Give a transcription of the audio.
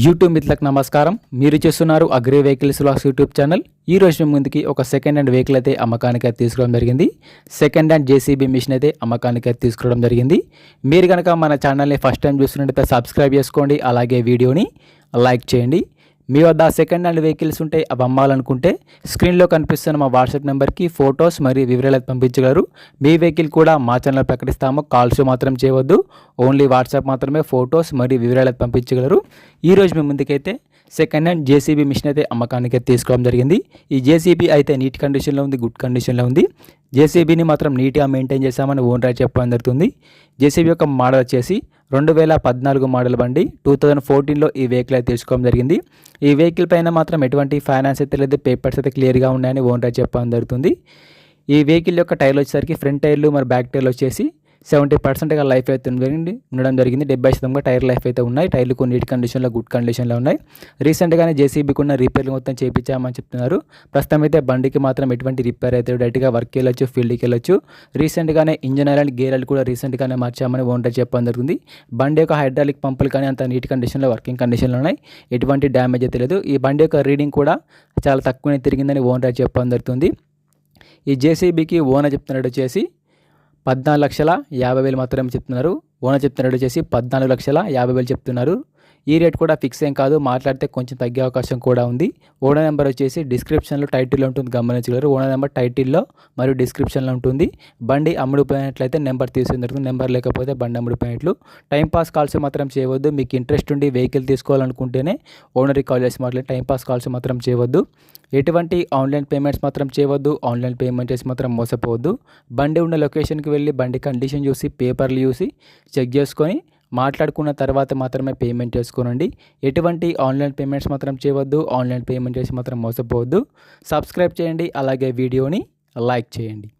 YouTube మిత్రులకు నమస్కారం. మీరు చేస్తున్నారు అగ్రి వెహికల్స్ లాస్ యూట్యూబ్ ఛానల్. ఈ రోజు మేము ముందుకి ఒక సెకండ్ హ్యాండ్ వెహికల్ అయితే అమ్మకానికి అయితే తీసుకోవడం జరిగింది. సెకండ్ హ్యాండ్ జేసీబీ మిషన్ అయితే అమ్మకానికి అయితే తీసుకోవడం జరిగింది. మీరు కనుక మన ఛానల్ని ఫస్ట్ టైం చూస్తున్నట్టయితే సబ్స్క్రైబ్ చేసుకోండి. అలాగే వీడియోని లైక్ చేయండి. మీ వద్ద సెకండ్ హ్యాండ్ వెహికల్స్ ఉంటే అవి అమ్మాలనుకుంటే స్క్రీన్లో కనిపిస్తున్న మా వాట్సాప్ నెంబర్కి ఫొటోస్ మరియు వివరాలు పంపించగలరు. మీ వెహికల్ కూడా మా ఛానల్ ప్రకటిస్తాము. కాల్స్ మాత్రం చేయవద్దు. ఓన్లీ వాట్సాప్ మాత్రమే ఫొటోస్ మరియు వివరాలు పంపించగలరు. ఈరోజు మీ ముందుకైతే సెకండ్ హ్యాండ్ జేసీబీ మిషన్ అయితే అమ్మకానికి తీసుకోవడం జరిగింది. ఈ జేసీబీ అయితే నీట్ కండిషన్లో ఉంది గుడ్ కండిషన్లో ఉంది. జేసీబీని మాత్రం నీట్గా మెయింటైన్ చేస్తామని ఓన్ రైట్ చెప్పడం జరుగుతుంది. జేసీబీ యొక్క మోడల్ వచ్చేసి రెండు వేల పద్నాలుగు మోడల్ బండి టూ థౌజండ్ ఫోర్టీన్లో ఈ వెహికల్ అయితే తీసుకోవడం జరిగింది. ఈ వెహికల్ పైన మాత్రం ఎటువంటి ఫైనాన్స్ అయితే లేదు పేపర్స్ అయితే క్లియర్గా ఉన్నాయని ఓన్ రైట్ చెప్పడం జరుగుతుంది. ఈ వెహికల్ యొక్క టైర్లు వచ్చేసరికి ఫ్రంట్ టైర్లు మరి బ్యాక్ టైర్లు వచ్చేసి సెవెంటీ పర్సెంట్గా లైఫ్ అయితే జరిగింది ఉండడం జరిగింది. డెబ్బై శాతంగా టైర్ లైఫ్ అయితే ఉన్నాయి. టైర్లు కొన్ని నీట్ కండిషన్లో గుడ్ కండిషన్లో ఉన్నాయి. రీసెంట్గానే జేసీబీకి ఉన్న రిపేర్లు మొత్తం చేయించామని చెప్తున్నారు. ప్రస్తుతం అయితే బండికి మాత్రం ఎటువంటి రిపేర్ అయితే డైరెక్ట్గా వర్క్ వెళ్ళొచ్చు ఫీల్డ్కి వెళ్ళొచ్చు. రీసెంట్గానే engine oil and gear oil కూడా రీసెంట్గానే మార్చామని ఓనర్ చెప్పడం జరుగుతుంది బండి యొక్క హైడ్రాలిక్ పంపులు కానీ అంత నీట్ కండిషన్లో వర్కింగ్ కండిషన్లో ఉన్నాయి. ఎటువంటి డ్యామేజ్ అయితే లేదు. ఈ బండి యొక్క రీడింగ్ కూడా చాలా తక్కువనే తిరిగిందని ఓనర్ చెప్పడం జరుగుతుంది. ఈ జేసీబీకి ఓనర్ చెప్తున్నట్టు వచ్చేసి పద్నాలుగు లక్షల యాభై వేలు మాత్రమే చెప్తున్నారు. ఓనర్ చెప్తున్నట్టు వచ్చేసి పద్నాలుగు లక్షల యాభై వేలు చెప్తున్నారు. ఈ రేట్ కూడా ఫిక్స్ ఏం కాదు. మాట్లాడితే కొంచెం తగ్గే అవకాశం కూడా ఉంది. ఓనర్ నెంబర్ వచ్చేసి డిస్క్రిప్షన్లో టైటిల్లో ఉంటుంది. గమనించగలరు. ఓనర్ నెంబర్ టైటిల్లో మరియు డిస్క్రిప్షన్లో ఉంటుంది. బండి అమ్ముడుపోయినట్లయితే నెంబర్ తీసుకుని నెంబర్ లేకపోతే బండి అమ్ముడుపోయినట్లు. టైం పాస్ కాల్స్ మాత్రం చేయవద్దు. మీకు ఇంట్రెస్ట్ ఉండి వెహికల్ తీసుకోవాలనుకుంటేనే ఓనర్కి కాల్ చేసి మాట్లాడి టైం పాస్ కాల్స్ మాత్రం చేయవద్దు. ఎటువంటి ఆన్లైన్ పేమెంట్స్ మాత్రం చేయవద్దు. ఆన్లైన్ పేమెంట్ చేసి మాత్రం మోసపోవద్దు. బండి ఉన్న లొకేషన్కి వెళ్ళి బండి కండిషన్ చూసి పేపర్లు చూసి చెక్ చేసుకొని మాట్లాడుకున్న తర్వాత మాత్రమే పేమెంట్ చేసుకోనండి. ఎటువంటి ఆన్లైన్ పేమెంట్స్ మాత్రం చేయవద్దు. ఆన్లైన్ పేమెంట్ చేసి మాత్రం మోసపోవద్దు. సబ్స్క్రైబ్ చేయండి. అలాగే వీడియోని లైక్ చేయండి.